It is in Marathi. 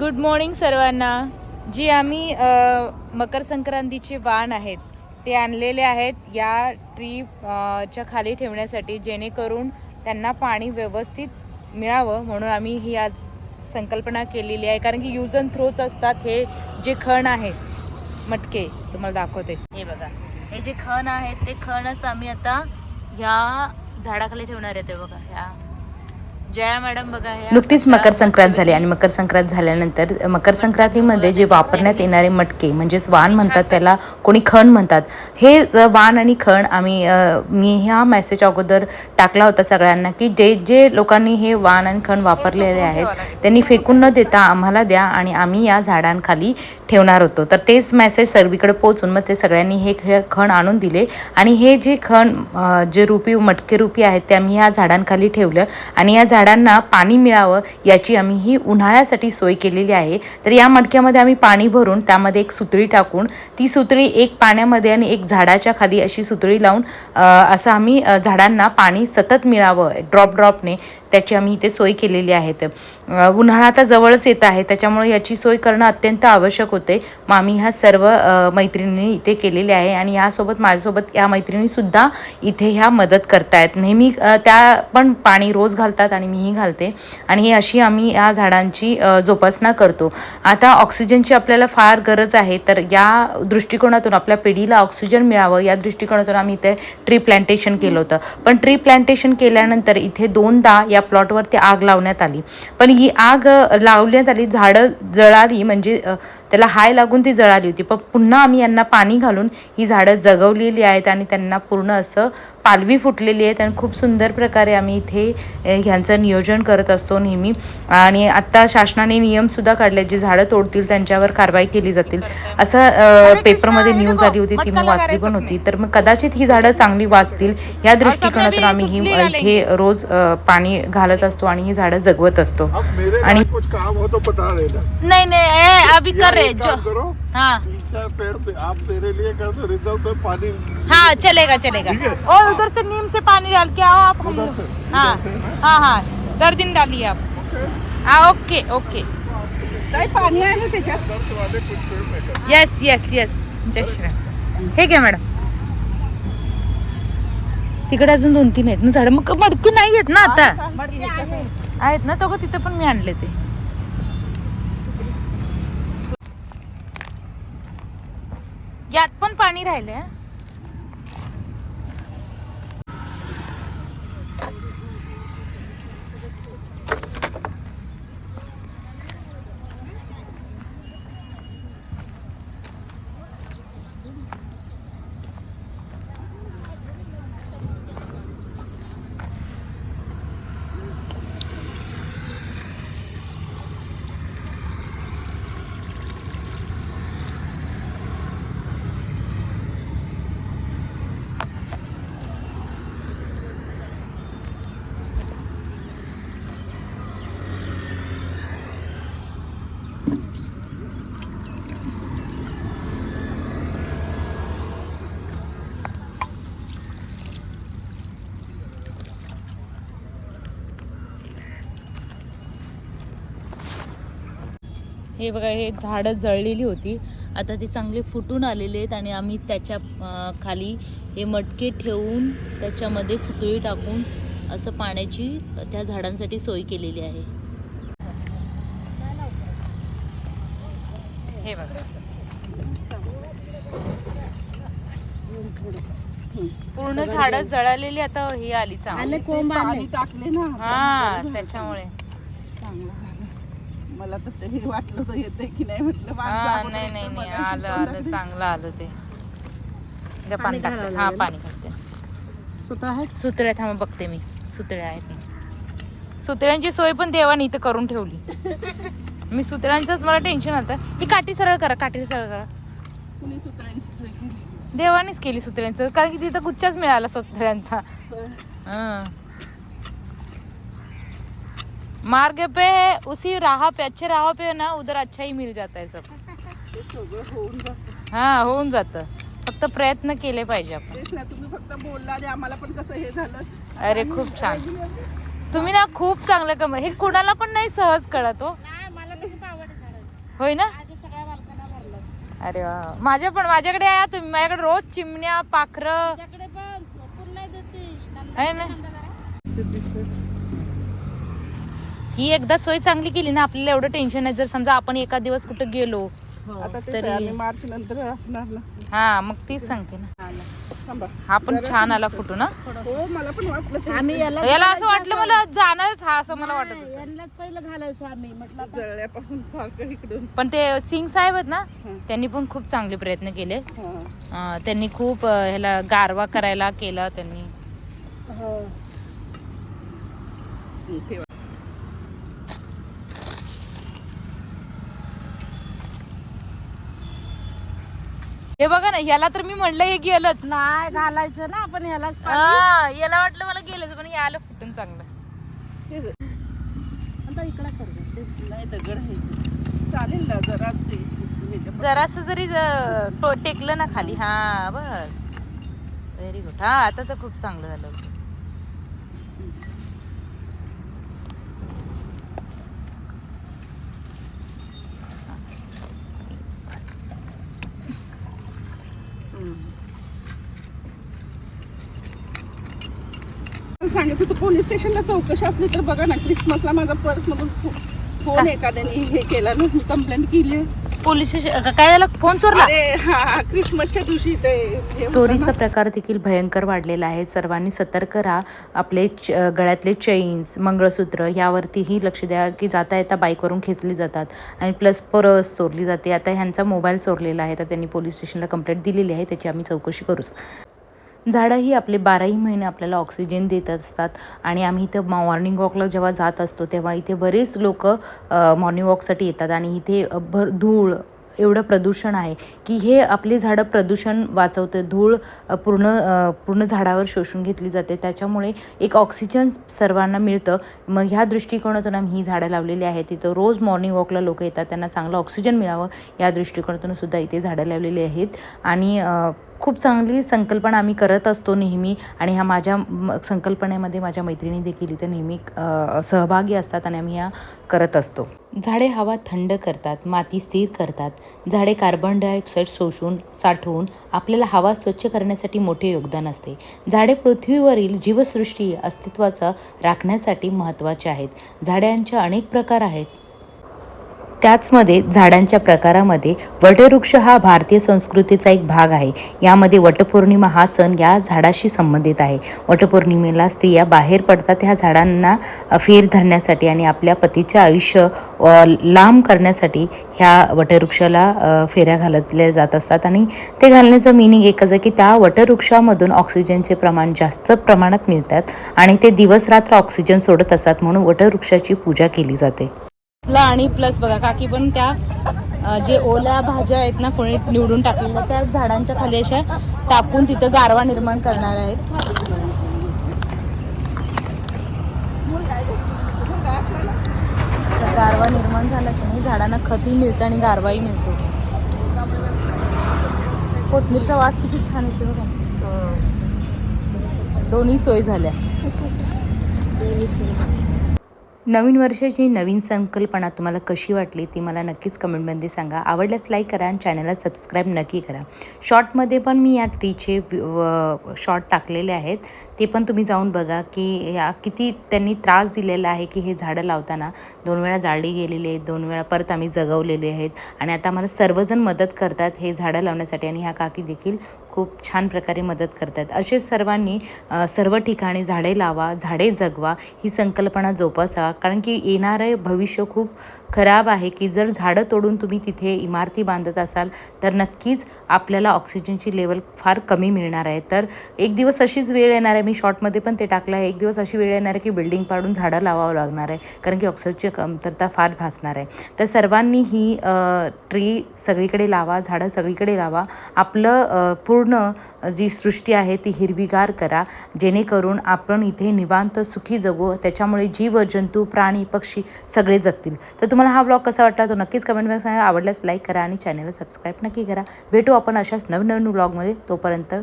गुड मॉर्निंग सर्वांना. जी आम्ही मकर संक्रांतीचे वाण आहेत ते आणलेले आहेत या ट्री च्या खाली ठेवण्यासाठी जेणेकरून त्यांना पाणी व्यवस्थित मिळावं म्हणून आम्ही ही आज संकल्पना केलेली आहे. कारण की यूज अँड थ्रोच असतात हे जे खण आहेत मटके तुम्हाला दाखवते. हे बघा हे जे खण आहेत ते खणच आम्ही आता ह्या झाडाखाली ठेवणार आहे ते बघा ह्या. जया मॅडम बघा नुकतीच मकर संक्रांत झाली आणि मकर संक्रांत झाल्यानंतर मकर संक्रांतीमध्ये जे वापरण्यात येणारे मटके म्हणजेच वाण म्हणतात त्याला कोणी खण म्हणतात. हे वाण आणि खण आम्ही मी ह्या मेसेज अगोदर टाकला होता सगळ्यांना की जे जे लोकांनी हे वाण आणि खण वापरलेले आहेत त्यांनी फेकून न देता आम्हाला द्या आणि आम्ही या झाडांखाली ठेवणार होतो. तर तेच मेसेज सर्वीकडे पोहोचून मग ते सगळ्यांनी हे ख- खण आणून दिले. आणि हे जे खण जे रुपी मटके रुपी आहेत ते आम्ही ह्या झाडांखाली ठेवलं. आणि या झाडांना पाणी मिळावं याची आम्ही ही उन्हाळ्यासाठी सोय केलेली आहे. तर या मटक्यामध्ये आम्ही पाणी भरून त्यामध्ये एक सुतळी टाकून ती सुतळी एक पाण्यामध्ये आणि एक झाडाच्या खाली अशी सुतळी लावून असं आम्ही झाडांना पाणी सतत मिळावं ड्रॉप ड्रॉपने त्याची आम्ही इथे सोय केलेली आहे. उन्हाळा आता जवळच येत आहे. त्याच्यामुळे याची सोय करणं अत्यंत आवश्यक होतं. मग आम्ही ह्या सर्व मैत्रिणींनी इथे केलेले आहे आणि यासोबत माझ्यासोबत या मैत्रिणीसुद्धा इथे ह्या मदत करतायत. नेहमी त्या पण पाणी रोज घालतात आणि मीही घालते. आणि ही अशी आम्ही या झाडांची जोपासना करतो. आता ऑक्सिजनची आपल्याला फार गरज आहे. तर या दृष्टिकोनातून आपल्या पिढीला ऑक्सिजन मिळावं या दृष्टिकोनातून आम्ही इथे ट्री प्लांटेशन केलं होतं. पण ट्री प्लांटेशन केल्यानंतर इथे दोनदा या प्लॉटवरती आग लावण्यात आली. पण ही आग लावण्यात आली झाडं जळाली म्हणजे त्याला हाय लागून ती जळाली होती. पण पुन्हा आम्ही यांना पाणी घालून ही झाडं जगवलेली आहेत आणि त्यांना पूर्ण असं पालवी फुटलेली आहेत आणि खूप सुंदर प्रकारे आम्ही इथे ह्यांचं नियोजन करत असतो नेहमी. आणि आत्ता शासनाने नियमसुद्धा काढले जे झाडं तोडतील त्यांच्यावर कारवाई केली जातील. असं पेपरमध्ये न्यूज आली होती ती मी वाचली पण होती. तर मग कदाचित ही झाडं चांगली वाचतील. या दृष्टिकोनातून आम्ही ही इथे रोज पाणी घालत असतो आणि ही झाडं जगवत असतो. आणि- काम हो तो बता देना। नहीं नहीं ए, अभी कर रहे एक जो काम करो हाँ. पीछे पेड़ पे आप मेरे लिए कर दो रिजर्व पे पानी हाँ चलेगा चलेगा. ठीक है। और उधर से नीम से पानी डाल के आओ आप हम उधर से हाँ उधर से ना? हाँ हाँ दर दिन डालिए आप। हाँ ओके ओके। काही पाणी आहे त्याच्यात? दर्द वाले कुछ पेड़ में कर। यस यस यस जय श्री ठीक आहे मॅडम. तिकडे अजून दोन तीन आहेत. ना झाड मग मडकी नाही आहेत ना आता. आहेत ना तो तिथे पण मी आणले ते. यात पण पाणी राहिले हे बघा हे झाडं जळलेली होती. आता ती चांगली फुटून आलेली आहेत आणि आम्ही त्याच्याखाली हे मटके ठेवून त्याच्यामध्ये सुतळी टाकून असं पाण्याची त्या झाडांसाठी सोय केलेली आहे. हे बघा. पूर्ण झाडं जळालेली आता हे आली चांगली. पाणी टाकले ना. हा त्याच्यामुळे. मला तर तरी वाटलं तर येते की नाही म्हटलं. हा नाही नाही नाही. आलं. आलं. चांगलं आलं ते. पाणी टाकते. घालावं हा लागेल. पाणी घालते. स्वतः आहेत? सुतळ्या थांबा बघते मी. सुतळ्या आहेत ना सुतळ्यांची सोय पण देवाने इथं करून ठेवली. मी सुतळ्यांचंच मला टेन्शन आलं ही काठी सरळ करा काठी सरळ करा. कुणी सूत्रांची सोय केली? देवानेच केली सुतळ्यांचं कारण की तिथं गुच्छाच मिळाला सुतळ्यांचा. हाँ। मार्ग पे है उसी राह पे अच्छे राह पे है ना उधर अच्छा ही मिल जाता है सब। ते सगळं होऊन जातं हा होऊन जातं. फक्त प्रयत्न केले पाहिजे आपण. तेच ना तुम्ही फक्त बोलला आणि आम्हाला पण कसं हे झालं. अरे खूप छान. तुम्ही ना खूप चांगलं कम हे कुणाला पण नाही सहज कळत हो. होय ना? अरे वा. माझ्या पण माझ्याकडे आहे तुम्ही माझ्याकडे रोज चिमण्या पाखरं. आहे ना? ही एकदा सोय चांगली केली ना आपल्याला एवढं टेन्शन नाही. जर समजा आपण एका दिवस कुठं गेलो आता ते तरी- आम्ही मार्च नंतर असणार ना. हा मग तीच सांगते ना. थांबा. हा पण छान आला फोटो ना. हो मला पण वाटलं ते. आम्ही याला याला असं वाटलं मला जाणारच हा असं मला वाटत होतं. यांनाच पहिलं घालायचो आम्ही. म्हटलं जळल्यापासून सारखं इकडून. पण ते सिंग साहेब आहेत ना हं. त्यांनी पण खूप चांगले प्रयत्न केले. हा. अं, त्यांनी खूप अं, ह्याला गारवा करायला केला त्यांनी. हं, ठेवा. हे बघा ना याला तर मी म्हणलं हे गेलंच. नाही घालायचं ना आपण ह्यालाच हा, याला वाटलं मला गेलंच पण याला फुटून चांगलं. ते ज- आता इकडं कर गं. ते नाही दगड आहे. चालेल ना जरा ते ह्याच्या- जरासं जरी ज- टो- टेकलं ना खाली. हा बस. व्हेरी गुड हा आता तर खूप चांगलं झालं. सांगितलं होतं पोलीस स्टेशनला चौकशी असली तर बघा ना क्रिसमसला माझा पर्स मधून फोन एखाद्याने हे केला ना मी कंप्लेंट केली आहे. पोलीस स्टेशन काय झालं? फोन चोरला? अरे हा क्रिसमसच्या दिवशी ते हे होतं चोरीचा ना. प्रकार देखील भयंकर वाढलेला आहे. सर्वांनी सतर्क राहा. आपले च गळ्यातले चेन्स मंगळसूत्र यावरतीही लक्ष द्या की जाता येता बाईकवरून खेचली जातात. आणि प्लस परस चोरली जाते. आता ह्यांचा मोबाईल चोरलेला आहे. तर त्यांनी पोलीस स्टेशनला कंप्लेंट दिलेली आहे. त्याची आम्ही चौकशी करूच झाडं ही आपले बाराही महिने आपल्याला ऑक्सिजन देत असतात. आणि आम्ही इथं मॉर्निंग वॉकला जेव्हा जात असतो तेव्हा इथे बरेच लोक मॉर्निंग वॉकसाठी येतात. आणि इथे भर धूळ एवढं प्रदूषण आहे की हे आपली झाडं प्रदूषण वाचवते. धूळ पूर्ण पूर्ण झाडावर शोषून घेतली जाते. त्याच्यामुळे एक ऑक्सिजन सर्वांना मिळतं. मग ह्या दृष्टिकोनातून आम्ही ही झाडं लावलेली आहेत. तिथं रोज मॉर्निंग वॉकला लोक येतात. त्यांना चांगलं ऑक्सिजन मिळावं या दृष्टिकोनातून सुद्धा इथे झाडं लावलेली आहेत. आणि खूप चांगली संकल्पना आम्ही करत असतो नेहमी आणि ह्या माझ्या म- संकल्पनेमध्ये माझ्या मैत्रिणी देखील इथे नेहमी सहभागी असतात आणि आम्ही ह्या करत असतो. झाडे हवा थंड करतात माती स्थिर करतात. झाडे कार्बन डायऑक्साईड शोषून साठवून आपल्याला हवा स्वच्छ करण्यासाठी मोठे योगदान असते. झाडे पृथ्वीवरील जीवसृष्टी अस्तित्वाचं राखण्यासाठी महत्त्वाचे आहेत. झाडांचे अनेक प्रकार आहेत. त्याचमध्ये झाडांच्या प्रकारामध्ये वटवृक्ष हा भारतीय संस्कृतीचा एक भाग आहे. यामध्ये वटपौर्णिमा हा सण या झाडाशी संबंधित आहे. वटपौर्णिमेला स्त्रिया बाहेर पडतात ह्या झाडांना फेर धरण्यासाठी आणि आपल्या पतीचे आयुष्य लांब करण्यासाठी ह्या वटवृक्षाला फेऱ्या घालतल्या जात असतात आणि ते घालण्याचं मिनिंग एकच आहे की त्या वटवृक्षामधून ऑक्सिजनचे प्रमाण जास्त प्रमाणात मिळतात आणि ते दिवसरात्र ऑक्सिजन सोडत असतात म्हणून वटवृक्षाची पूजा केली जाते. ला आणि प्लस बघा काकी पण त्या जे ओल्या भाज्या आहेत ना कोणी निवडून टाकलेल्या त्या झाडांच्या खाली अशा टाकून तिथं गारवा निर्माण करणार आहेत. गारवा निर्माण झाला की नाही झाडांना खतही मिळतं आणि गारवाही मिळतो. कोथमीरचा वास किती छान येतो बघा. दोन्ही सोय झाल्या. नवीन वर्षाची नवीन संकल्पना तुम्हाला कशी वाटली ती मला नक्कीच कमेंटमध्ये सांगा. आवडल्यास लाईक करा आणि चॅनलला सबस्क्राईब नक्की करा. शॉर्टमध्ये पण मी या ट्रीचे शॉर्ट टाकलेले आहेत. ते पण तुम्ही जाऊन बघा की या किती त्यांनी त्रास दिलेला आहे की हे झाडं लावताना दोन वेळा जाळली गेलेली आहेत दोन वेळा परत आम्ही जगवलेले आहेत आणि आता आम्हाला सर्वजण मदत करतात हे झाडं लावण्यासाठी आणि ह्या काकी देखील खूप छान प्रकारे मदत करतात. असे सर्वांनी सर्व ठिकाणी झाडे लावा झाडे जगवा ही संकल्पना जोपासावा. कारण की येणारं भविष्य खूप खराब आहे की जर झाडं तोडून तुम्ही तिथे इमारती बांधत असाल तर नक्कीच आपल्याला ऑक्सिजनची लेवल फार कमी मिळणार आहे. तर एक दिवस अशीच वेळ येणार आहे मी शॉर्टमध्ये पण ते टाकलं आहे एक दिवस अशी वेळ येणार आहे की बिल्डिंग पाडून झाडं लावावं लागणार आहे कारण की ऑक्सिजनची कमतरता फार भासणार आहे. तर सर्वांनी ही ट्री सगळीकडे लावा झाडं सगळीकडे लावा. आपलं पूर्ण जी सृष्टी आहे ती हिरवीगार करा जेणेकरून आपण इथे निवांत सुखी जगू. त्याच्यामुळे जीवजंतू प्राणी पक्षी सगळे जगतील. तर तुम्हाला हा व्लॉग कसा वाटला तो नक्कीच कमेंटमध्ये सांगा आवडल्यास लाईक करा आणि चॅनलला सबस्क्राईब नक्की करा. भेटू आपण अशाच नवनवीन व्लॉगमध्ये तोपर्यंत